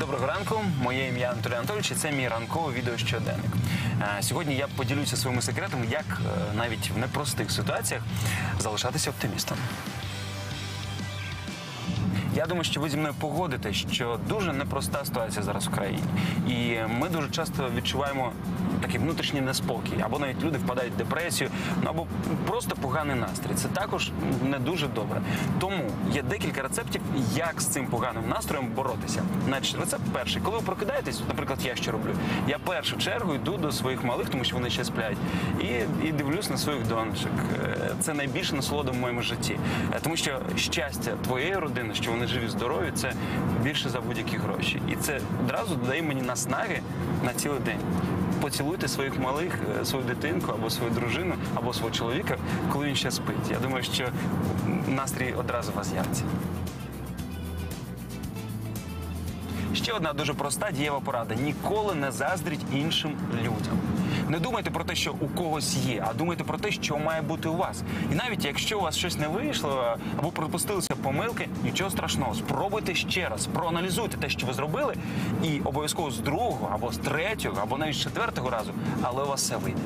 Доброго ранку, моє ім'я Анатолій Анатолійович, і це мій ранковий відео щоденник. Сьогодні я поділюся своїми секретами, як е, навіть в непростих ситуаціях залишатися оптимістом. Я думаю, що ви зі мною погодите, що дуже непроста ситуація зараз в країні. І ми дуже часто відчуваємо такий внутрішній неспокій, або навіть люди впадають в депресію, ну або просто поганий настрій. Це також не дуже добре. Тому є декілька рецептів, як з цим поганим настроєм боротися. Значить, рецепт перший. Коли ви прокидаєтесь, наприклад, я що роблю, я першу чергу йду до своїх малих, тому що вони ще сплять, і, і дивлюсь на своїх донечок. Е, Це найбільша насолода в моєму житті. Е, Тому що щастя твоєї родини, що вони живі, здорові, це більше за будь-які гроші. І це одразу додає мені наснаги на цілий день. Поцілуйте своїх малих, е, свою дитинку або свою дружину, або свого чоловіка, коли він ще спить. Я думаю, що настрій одразу вас з'явиться. Ще одна дуже проста дієва порада: ніколи не заздріть іншим людям. Не думайте про те, що у когось є, а думайте про те, що має бути у вас. І навіть якщо у вас щось не вийшло або пропустилися помилки, нічого страшного. Спробуйте ще раз, проаналізуйте те, що ви зробили, і обов'язково з другого або з третього, або навіть з четвертого разу, але у вас все вийде.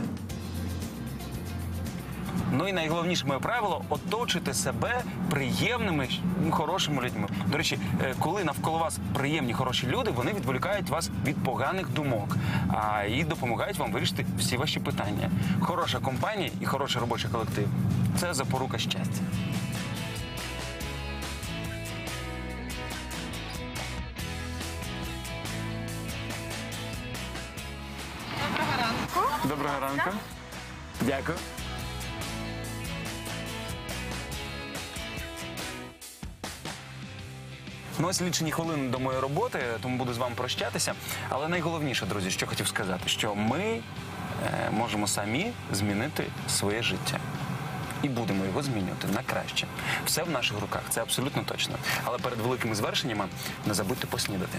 Ну і найголовніше моє правило оточуйте себе приємними, хорошими людьми. До речі, е, коли навколо вас приємні хороші люди, вони відволікають вас від поганих думок а, і допомагають вам вирішити всі ваші питання. Хороша компанія і хороший робочий колектив це запорука щастя. Доброго ранку. Доброго ранку. Дякую. Ну, ось лічені хвилини до моєї роботи, тому буду з вами прощатися. Але найголовніше, друзі, що хотів сказати, що ми е, можемо самі змінити своє життя. І будемо його змінювати на краще. Все в наших руках, це абсолютно точно. Але перед великими звершеннями не забудьте поснідати.